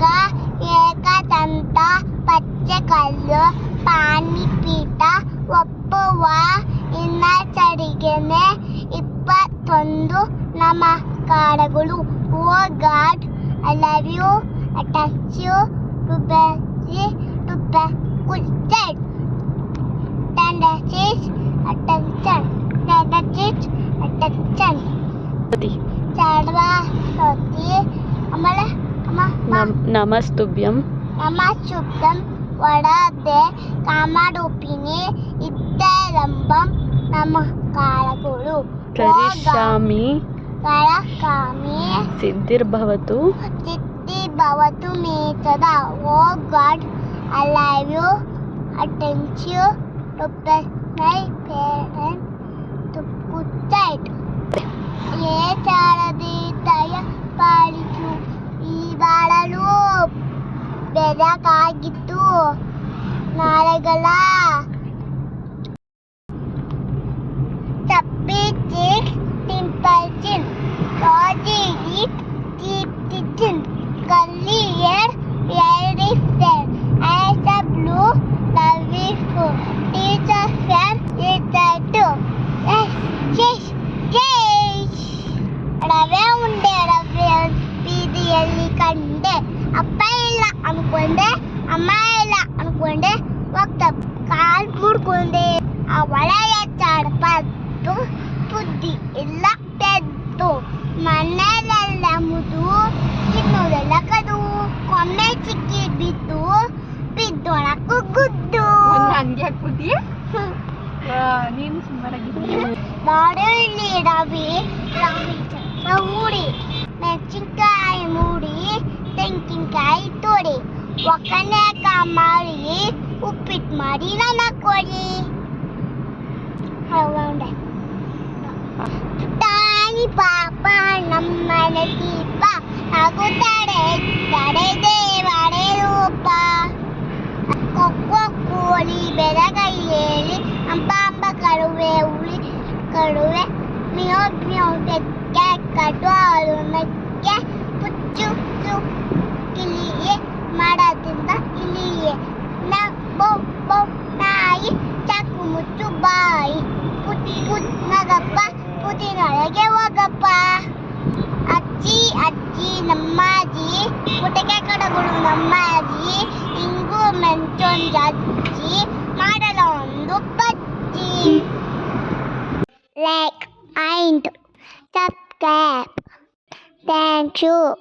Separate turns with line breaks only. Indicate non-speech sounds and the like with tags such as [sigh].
ಚೌಕ ಏಕದಂತ, ಪಚ್ಚೆಕಲ್ಲು ಪಾಣಿಪೀಠ ಒಪ್ಪುವ, ಇನ್ನಚರಿಗೆನೆ, ಇಪ್ಪತ್ತೊಂದು, ನಮಸ್ಕಾರಗಳು. ಓ God, I love you touch you to ಬೆಸಿ to be ಕುಲ್ಟೆಡ್ ಟೆಂಡರ್ಸ್ ಅಟೆನ್ಷನ್ నమస్తుభ్యం. నమస్తుభ్యం.
వడదే
కామరూపిణి
ఇద్దరంబం
నమకారకుడు కరిష్యామి. కరకామి. సిద్ధిర్భవతు. సిద్ధిర్భవతు మే సదా ఓ God I love you attempt you to my parent to good side. ఏ ಬೆರಗಾಗಿತ್ತು ನಾಳೆಗಳ ಚಪ್ಪಿ ಚಿಕ್ ಟಿಂಪಲ್ ಚಿನ್ ರಾಜಿ ಈಟ್ ದೀಪ್ತಿ ಚಿನ್ ಕಲ್ಲಿ ಏರ್ ವೆರಿ ಫೇರ್ ಐಸ್ ಅ ಬ್ಲೂ ಲವಿ ಫು ಟೀಚರ್ ಫ್ಯಾನ್ ಇಟ್ಟು ಎಸ್ ಜೇಶ್ ಜೇಶ್ ರವೆ ಉಂಡೆ ರವೆ ಬೀದಿಯಲ್ಲಿ ಕಂಡೆ ಅಪ್ಪ ಇಲ್ಲ ಅನ್ಕೊಂಡೆ ಅಮ್ಮ ಇಲ್ಲ ಅನ್ಕೊಂಡೆ ಹೋಗ್ತ ಕಾಲ್ ಮುಡ್ಕೊಂಡೆ ಆ ಒಳೆಯ ಚಾಡಪತ್ತು ಬುದ್ಧಿ ಇಲ್ಲ ತೆದ್ದು. ಮನೆಯಲ್ಲೆಲ್ಲ ಮುದು ತಿನ್ನೋದೆಲ್ಲ ಕದು ಕೊಮ್ಮೆ ಚಿಕ್ಕಿ ಬಿದ್ದು ಬಿದ್ದೊಳಕ್ಕೂ ಗುದ್ದು.
ಹಂಗೆ ಹಾಕ್ಬಿಟ್ಟಿ [laughs] ನೀನು ಸುಮಾರಾಗಿದ್ದೀನಿ
ನಾಡುಳ್ಳಿ ರವಿ ರವಿ ಚಂದ್ರ ಹೂಡಿ ತೋಡಿ ಒಕ್ಕಣೆಕ ಮಾಡಿ ಉಪ್ಪಿಟ್ಟು ಮಾಡಿ ನನ್ನ ಕೊಡಿ ಹೌಂಡೆ ತಾನಿ ಪಾಪ ನಮ್ಮನೆ ದೀಪ ಹಾಗೂ ತಡೆ ತಡೆ ದೇವಡೆ ರೂಪ ಕೊಕ್ಕೊ ಕೋಳಿ ಬೆಳಗೈಯಲ್ಲಿ ಅಂಬ ಅಂಬ ಕಡುವೆ ಉಳಿ ಕಡುವೆ ಮಿಯೋ ಮಿಯೋ ಬೆಕ್ಕೆ ಕಡು ಹಾಲು ಮೆಕ್ಕೆ ಪುಚ್ಚು ಚು ಕಿಲಿಯೇ 나가빠 뿌디 나에게 와가빠 아찌 아찌 넘마지. 부대가 거라고로 넘마지. 인구 맨촌 자지. 말하러 높았지. Leg, mind, step, gap, then shoe.